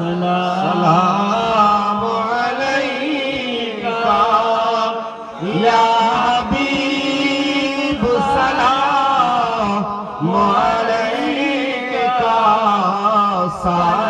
سلام عليك يا حبيب سلام عليك سلام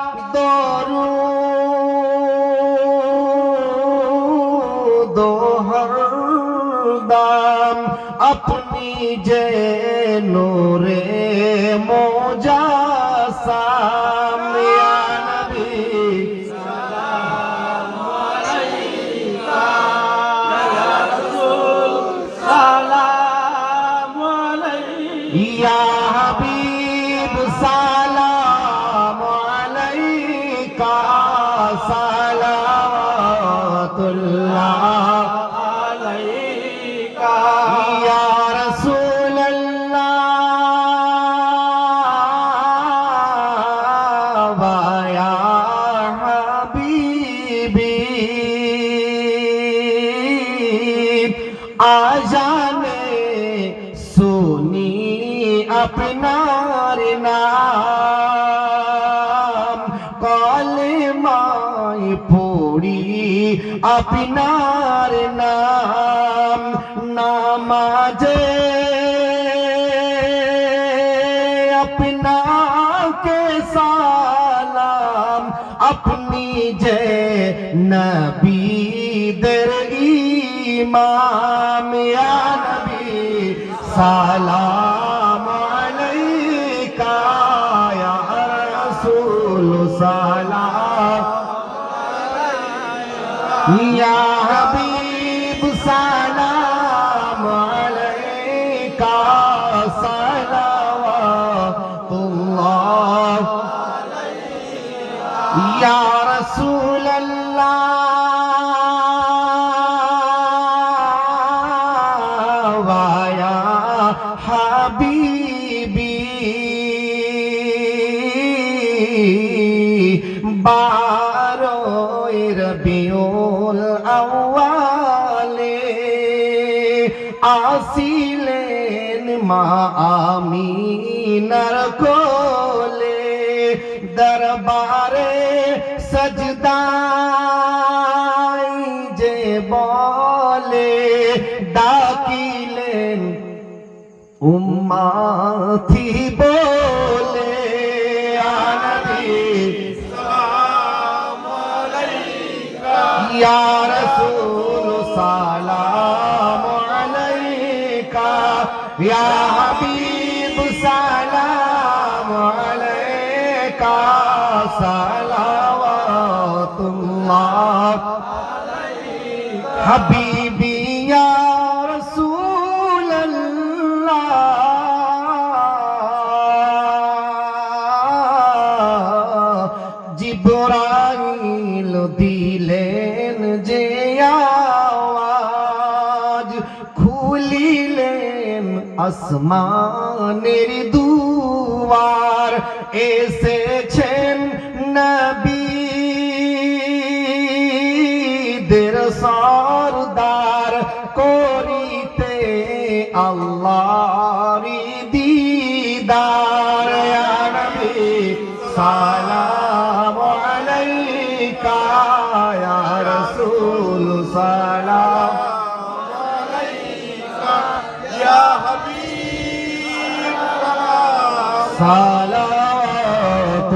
দাম আপনি যে নোরে মোজা ইয়া হাবিব সালাম আলাইকা সালাওয়াতুল্লাহ আপনার নাম। কলেমাই পড়ি আপনার নাম। নামাজে আপনাকে সালাম। আপনি যে নবীদের ইমাম, ইয়া নবী, সালাম। সালাম ইয়া হাবিব সালাম আলাইকা সালাওয়াতুল্লাহ ইয়া রাসূলুল্লাহ হাবিবি বারোই রবিউল আউয়ালে আসিলেন মা আমিনার কোলে দরবারে সজদাই যে বলে ডাকিলেন উম্মাথি বলে রাসূল সালাম হাবিব সালাম দিলেন যে আসমানের দুয়ার এসেছেন নবীদের সরদার করিতে আল্লাহর দিদার। নবী, সালাম আলাইকা, ইয়া রাসূল, সালাম আলাইকা, ইয়া হাবিব। সালাতুল্লাহ